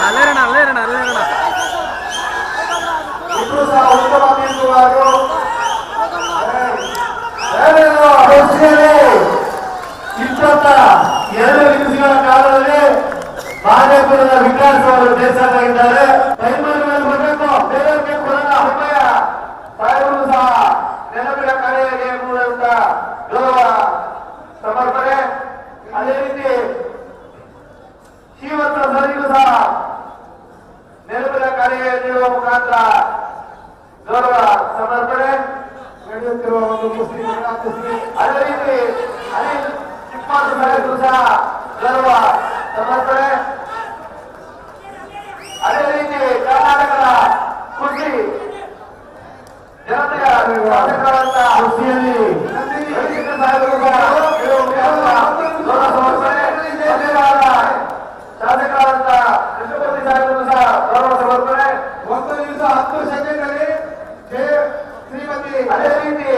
ಅಲ್ಲೇರಣ ಅಲ್ಲೇರಣ ಅಲ್ಲೇರಣ. ಇಬ್ರು ಸಹ ಉತ್ತಮ ಮೀನುಗಾರರು ಇಪ್ಪತ್ತ ಎರಡು ನಿಮಿಷಗಳ ಕಾಲದಲ್ಲಿ ಬಾಗೇಪುರದ ವಿಕಾಸ್ ಅವರು ಅಪಾಯ ಸಾಹೇಬರು ಸಹ ನೆನಪಿನ ಮೂಲಕ ಗೌರವ ಸಮರ್ಪಣೆ ಅದೇ ರೀತಿ ಶ್ರೀವತ್ಸ ಸರಿಗೂ ಸಹ ನೆನಪಿನ ಕಾರ್ಯ ನೀಡುವ ಮುಖಾಂತರ ಗೌರವ ಸಮರ್ಪಣೆ ನಡೆಯುತ್ತಿರುವ ಒಂದು ಮುಸ್ಲಿಂ ಮಹಿಳಾ ಕುಸ್ತಿ ಅದೇ ರೀತಿ ಅನಿಲ್ ಚಿಕ್ಕಮಾಸು ಸಾಹೇಬರು ಸಹ ಗೌರವ ಸಮರ್ಪಣೆ ಅದೇ ರೀತಿ ಕರ್ನಾಟಕದ ಕುಸ್ತಿ ಜನತೆಯ ಶಾಸಕರಾದಂತ அதே ரீதியே